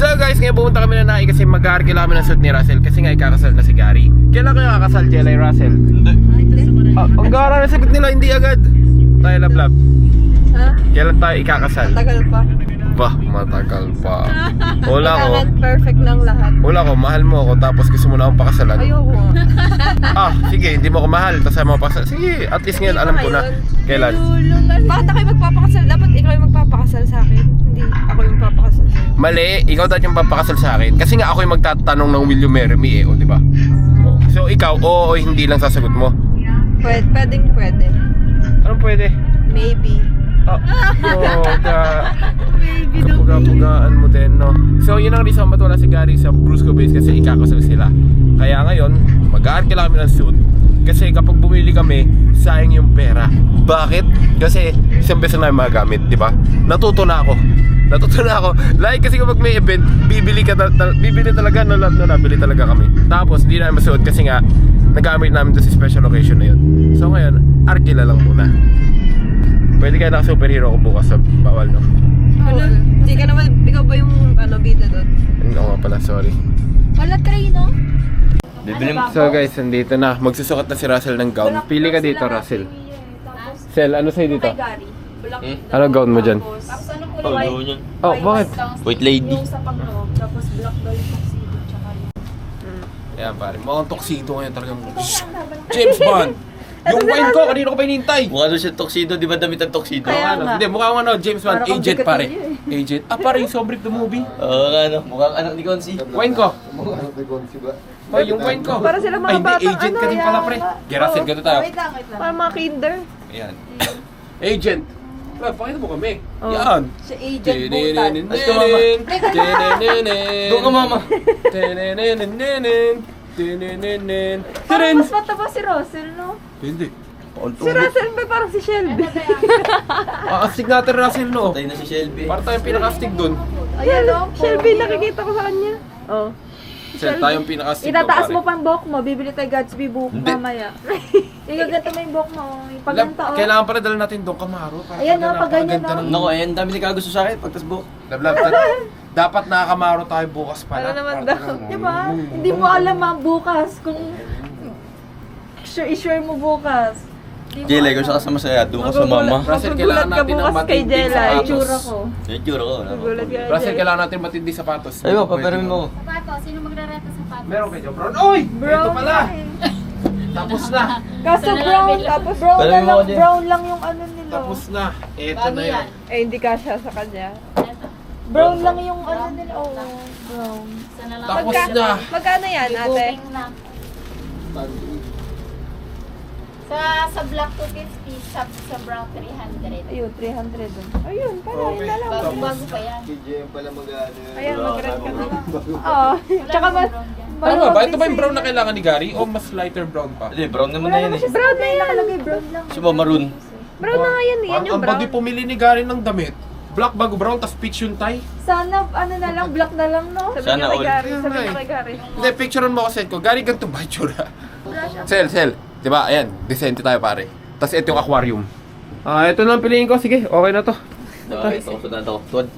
So guys, ngayon pumunta kami na nai kasi mag-aarkila kami ng suit ni Russell kasi nga ikakasal na si Gary. Kailan kayo kakasal, Jelay Russell? Hindi. Ah, ang gara na sagot nila, hindi agad. Tayo lablab. Ha? Kailan tayo ikakasal? Tagal pa. Bah, matagal pa. Wala ko. Kailangan perfect ng lahat. Wala ko, mahal mo ako tapos gusto mo na akong pakasalan. Ayoko. Ah, sige, hindi mo ako mahal tapos ayaw mo pakasal. Sige, at least ngayon alam ko na. Kailan? Bakit ako yung magpapakasal? Dapat ikaw yung magpapakasal sa akin. Hindi ako yung magpapakasal sa'yo. Mali, ikaw dapat yung papakasal sa akin. Kasi nga ako yung magtatanong ng will you marry me eh, o di ba? Oh. So ikaw, oo o hindi lang sasagot mo. Pwede, pwedeng pwede. Anong pwede? Maybe. Oh, puga. Puga-pugaan mo din, no? So, yun ang reason ba't wala si Gary sa Brusco Base kasi ikakasal sila. Kaya ngayon, mag-aarkila kami ng suit. Kasi kapag bumili kami, sayang yung pera. Bakit? Kasi isang beses na namin magagamit, di ba? Natuto na ako. Natuto na ako. Like kasi kapag may event, bibili ka ta- ta- bibili talaga no, no, nabili talaga kami. Tapos hindi namin masuot kasi nga nagamit namin doon sa special occasion na yun. So ngayon, arkila lang muna. Pwede kaya naka superhero ko bukas sa bawal no? Ano? Hindi ka naman, ikaw ba yung ano, bida doon? Oo nga pala, sorry. Wala tray, no? Bibili mo. So guys, nandito na. Magsusukat na si Russell ng gown. Pili ka dito, Russell. Sel, ano sa'yo dito? Gary. Black Hmm? Ano gown mo dyan? Tapos ano po Oh, yun yun. Oh, bakit? White lady. Yung sa pangloob. Tapos black daw yung tuxedo. Tsaka yung... Ayan pare, mukhang tuxedo ngayon talagang James Bond! Yung wine ko, kanina ko pa inintay! Mukha doon siya tuxedo, di ba damit ang tuxedo? Mukha ano? Hindi, mukhang ano, James Bond, Parang kang agent pare. yun Agent. Ah, pare, yung Sobrik the movie. Oo nga no, mukhang anak ni Consi. Wine ko. Oh, yung wine ko. Para sila mga Ay, hindi, batang agent ka ano, din pala, pre. Kaya Russell, ganito tayo. Wait lang, wait lang. Parang mga kinder. Ayan. Agent. Well, pakita mo kami. Oh. Yan. Si agent butan. Let's go, mama. Doon ka mama. Parang mas mataba si Russell, no? Hindi. Si Russell ba parang si Shelby? Aastig natin Russell, no? Patay na si Shelby. Para tayong pinaka-astig dun. Ayan, no? Shelby, nakikita ko sa kanya. Oh. Sel, tayong pinaka-astig Itataas mo pang buhok mo. Bibili tayo Gatsby buhok Hindi. mamaya. Igaganto mo yung buhok mo. Lab, Ipaganta, oh. kailangan pala dala natin doon kamaro. Para Ayan, pag no, pag ganyan, no. eh, ang dami ni kagusto sa akin, pagtasbo. Lab, lab, lab. Dapat nakakamaro tayo bukas pala. Ano naman daw? talagang- Diba? Hindi mo alam ma bukas kung sure, i-sure mo bukas. Di mo Jelay, kung alam. siya kasama saya, doon ka sa mama. Russell, Magugulat kailangan ka natin ng bukas kay matinding sapatos. Itsura ko. Yung tsura ko. ano? Nagulat ka. Russell, Jel. kailangan natin matindi sapatos. Ay, ba, paparin mo. Sapato, sino magre-reta sapato? Meron kayo, Brown. Oy! Brown Ito pala. eh. Tapos na. Kaso brown, tapos brown na may lang, brown lang yung ano nila. Tapos na. Ito na yan. Eh, hindi kasha sa kanya. Brown lang yung ano nila. Oh, brown. Tapos Magka- na. Magkano yan, ate? Sa sa black 250, sa sa brown 300. Ayun, 300 dun. Ayun, pala, Okay. yun na lang. Bago bago pa yan. Ayan, mag-rent ka na lang. Oo. Tsaka mas... Tama ba? Ito ba yung brown na kailangan ni Gary? O mas lighter brown pa? Hindi, brown naman na yan eh. Brown na yan. Nakalagay brown lang. Si Mama Maroon. Brown na nga yan. eh. Yan yung ang brown. body pumili ni Gary ng damit. Black bago brown, tas peach yung tie. Sana, ano na lang, black na lang, no? Sabi Sana niya kay all. Gary. Ayun Sabi nga niya eh. kay Gary. Hindi, picturean mo kasi ko. Gary, ganito ba yung tsura? Sel, Sel. Di ba? Ayan, decente tayo pare. Tapos ito yung aquarium. Ah, ito na ang piliin ko. Sige, okay na to. Nakakita ko sa dito. Tuwad.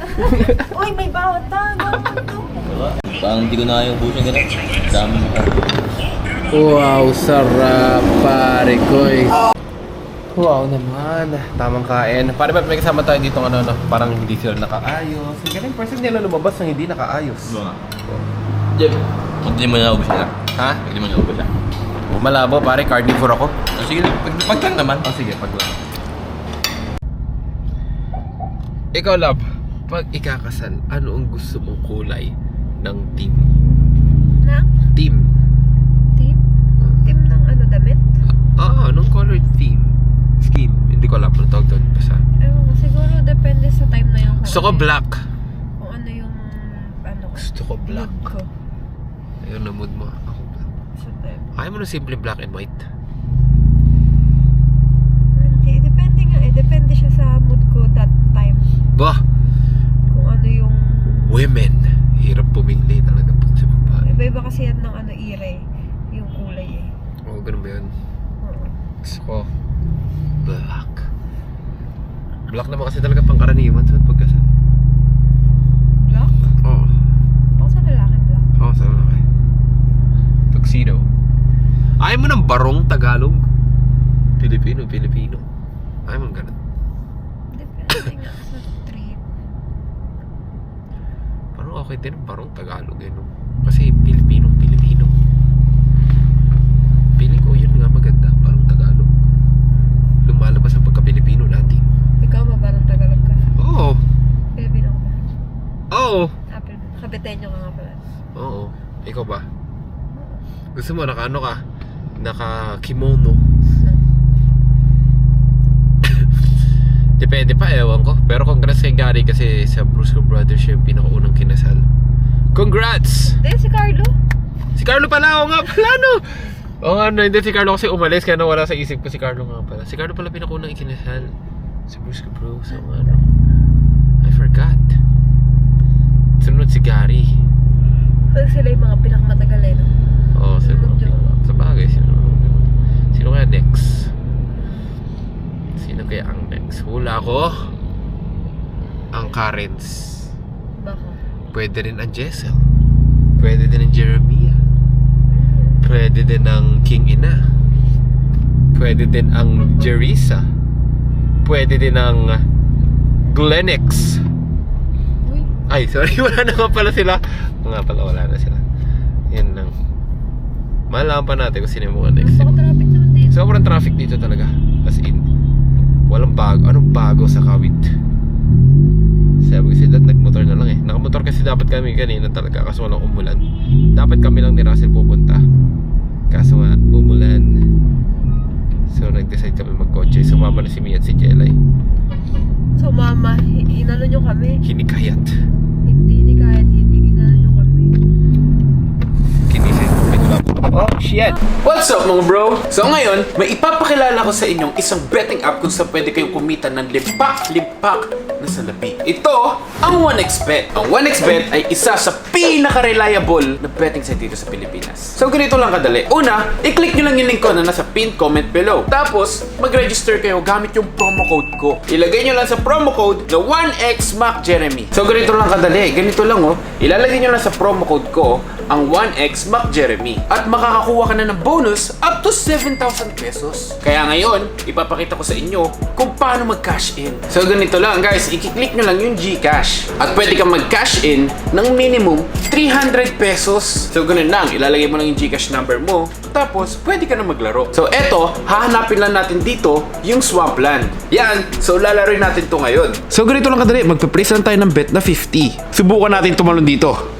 Uy, may bawat tago. Diba? Parang hindi ko na yung busin ganun. Dami mo. Wow, sarap pare ko Wow naman, tamang kain. Pare ba may kasama tayo dito ano, ano parang hindi sila nakaayos. Ang galing person nila lumabas ng hindi nakaayos. Diba? Jeff, hindi mo na ubus na. Ha? Hindi mo na ubus na. Oh, malabo pare, carnivore ako. Oh, sige, pag, pagkang naman. Oh, sige, pag Ikaw, love, pag ikakasal, ano ang gusto mong kulay ng team? Na? Team? Team? Team ng ano, damit? Ah, anong color theme? Hindi ko alam. Ano tawag doon? Basta. Ewan ko, siguro depende sa time na yung Gusto ko black. Kung ano yung, ano, Gusto ko black. mood ko. Ayun na mood mo. Ako black. Sa time. Ayaw mo na simple black and white. Hindi, depende nga eh. Depende siya sa mood ko that time. Bah! Kung ano yung... Women. Hirap pumili talaga pag sa babae. Iba-iba kasi yan ng ano, ire. Yung kulay eh. Oo, ganun ba yun? Oo. Gusto ko. Black naman kasi talaga pangkaraniwan sa pagkasal. Black? Oo. Bakit sa lalaki black? Oo, oh, sa lalaki. Tuxedo. Ayaw mo ng barong Tagalog? Pilipino, Pilipino. Ayaw mo ng ganun. Depende nga sa trip. Parang okay din ang barong Tagalog eh, no? Kasi Pilipino Kabitenyo ka nga pala. Oo. Ikaw ba? Gusto mo, naka ano ka? Naka kimono. Depende pa, ewan ko. Pero congrats kay Gary kasi sa Brusco Brothers siya yung pinakaunang kinasal. Congrats! Hindi, si Carlo. Si Carlo pala, oo nga pala no! Oo nga, no, hindi si Carlo kasi umalis kaya nawala sa isip ko si Carlo nga pala. Si Carlo pala pinakaunang ikinasal. Si Brusco Bros, oo nga no. I forgot. Sunod si Gary. Kasi sila yung mga pinakamatagal eh, no? Oo, oh, sino? Medyo- Sa bagay, sino? Sino kaya next? Sino kaya ang next? Hula ko. Ang Karens. Baka. Pwede rin ang Jessel. Pwede din ang Jeremiah. Pwede din ang King Ina. Pwede din ang Jerisa. Pwede din ang Glenix. Ay, sorry, wala na nga pala sila. Nga pala, wala na sila. Yan lang. Malaman pa natin kung sino yung mga next. baka traffic naman dito. Sobrang traffic dito talaga. As in, walang bago. Anong bago sa kawit? Sabi ko sila, nagmotor na lang eh. Nakamotor kasi dapat kami kanina talaga kaso walang umulan. Dapat kami lang ni Russell pupunta. Kaso nga, umulan. So, nag-decide kami magkotse. Sumama na si Mia at si Jelay. So, mama, hi- inano nyo kami. Hinikayat. Hindi ni shit! What's up mga bro? So ngayon, may ipapakilala ko sa inyong isang betting app kung saan pwede kayong kumita ng limpak-limpak na salapi. Ito, ang 1xBet. Ang 1xBet ay isa sa pinaka-reliable na betting site dito sa Pilipinas. So ganito lang kadali. Una, i-click nyo lang yung link ko na nasa pinned comment below. Tapos, mag-register kayo gamit yung promo code ko. Ilagay nyo lang sa promo code na 1xMacJeremy. So ganito lang kadali. Ganito lang oh. Ilalagay nyo lang sa promo code ko ang 1x Jeremy at makakakuha ka na ng bonus up to 7,000 pesos. Kaya ngayon, ipapakita ko sa inyo kung paano mag-cash in. So ganito lang guys, i-click nyo lang yung GCash at pwede kang mag-cash in ng minimum 300 pesos. So ganun lang, ilalagay mo lang yung GCash number mo tapos pwede ka na maglaro. So eto, hahanapin lang natin dito yung Swampland. Yan, so lalaroin natin to ngayon. So ganito lang kadali, magpa-place lang tayo ng bet na 50. Subukan natin tumalon dito.